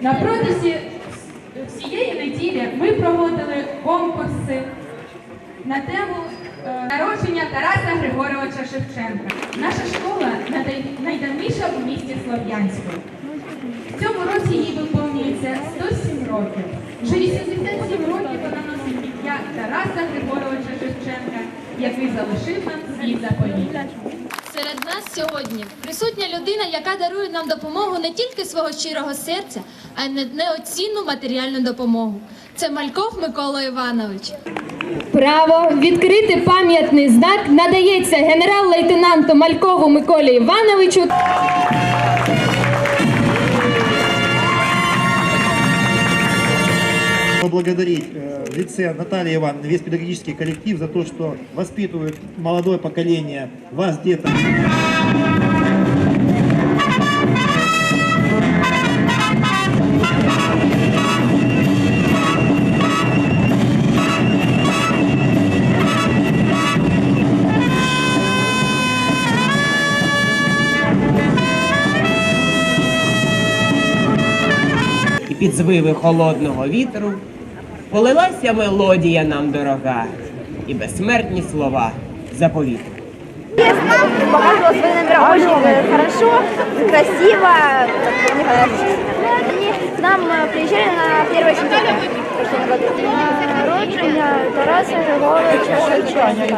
На протязі всієї неділі ми проводили конкурси на тему е, народження Тараса Григоровича Шевченка. Наша школа найдавніша в місті Слов'янську. В цьому році їй виповнюється 107 років. Вже 87 років вона носить ім'я Тараса Григоровича Шевченка, який залишив нам свій заповіт. Серед нас сьогодні присутня людина, яка дарує нам допомогу не тільки свого щирого серця, а й неоцінну матеріальну допомогу. Це Мальков Микола Іванович. Право відкрити пам'ятний знак надається генерал-лейтенанту Малькову Миколі Івановичу. поблагодарить в лице Натальи Ивановны весь педагогический коллектив за то, что воспитывают молодое поколение, вас, деток. і під звиви холодного вітру полилася мелодія нам дорога і безсмертні слова заповіту. Показывала свои номера очень э, хорошо, красиво. как мне понравилось. Они к нам э, приезжали на 1 сентября в прошлом году. Народження Тараса Григоровича Шевченка.